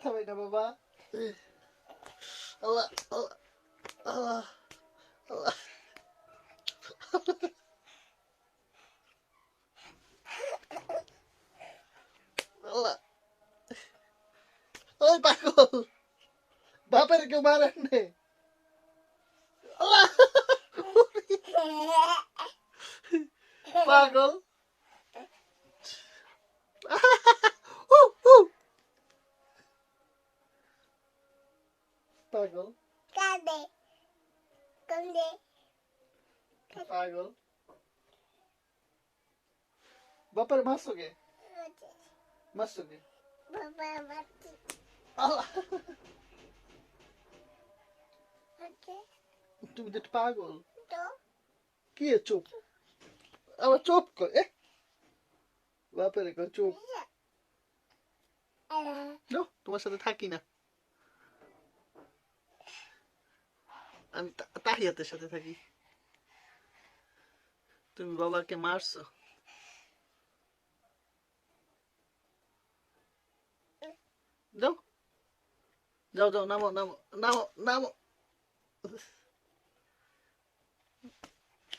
sampai nama baba Allah Allah Allah Allah Allah Oi oh, Pakul Baper kemarin deh Allah Pakul पागल कादे कंदे बापर मस्त हो बापर मस्त अल्लाह ओके तू बिट पागल तो की है चुप अब चुप को ए बापर एक चुप नो तुम्हारे साथ था tá tarjeta tá jeszcze taki. Tym walakiem é marso. Não? Não, não, não, namo, namo, namo.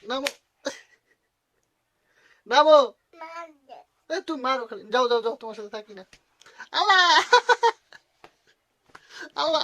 Namo. Namo. É tu maro, não, não, não, to masz taki na. Ala! Ala!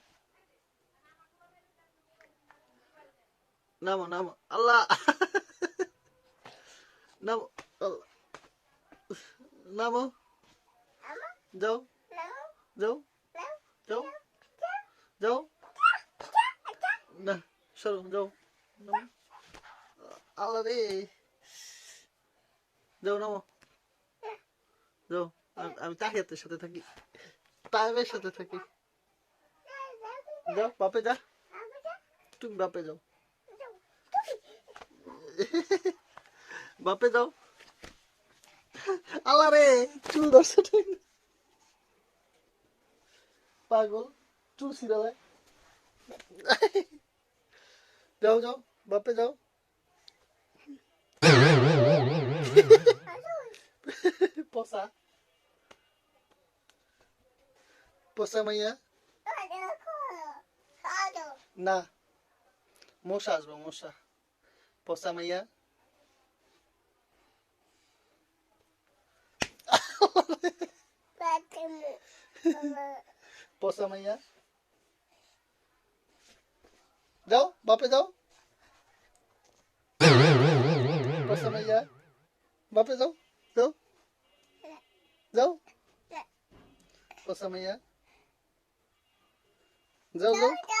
নামো নামো আল্লাহ নামো নামো যাও যাও যাও যাও না সরো যাও আল্লাহ রে যাও নামো যাও আমি তাহিয়াতের সাথে থাকি তাহেবের সাথে থাকি যাও বাপে যা তুমি বাপে যাও বাপে যাও আল্লাহ রে চুল ধরছে পাগল চুল সিরালায় যাও যাও বাপে যাও পোষা পোষা মাইয়া না মশা আসবো মশা Posamaya. Posamaya. Daw, bape daw. Posamaya. Bape daw. Daw. Daw. Posamaya. Daw, daw.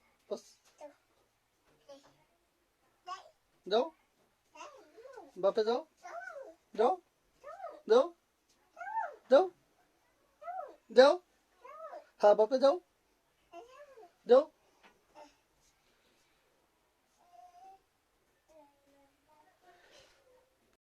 যাও বাপে যাও যাও যাও যাও যাও হ্যাঁ বাপে যাও যাও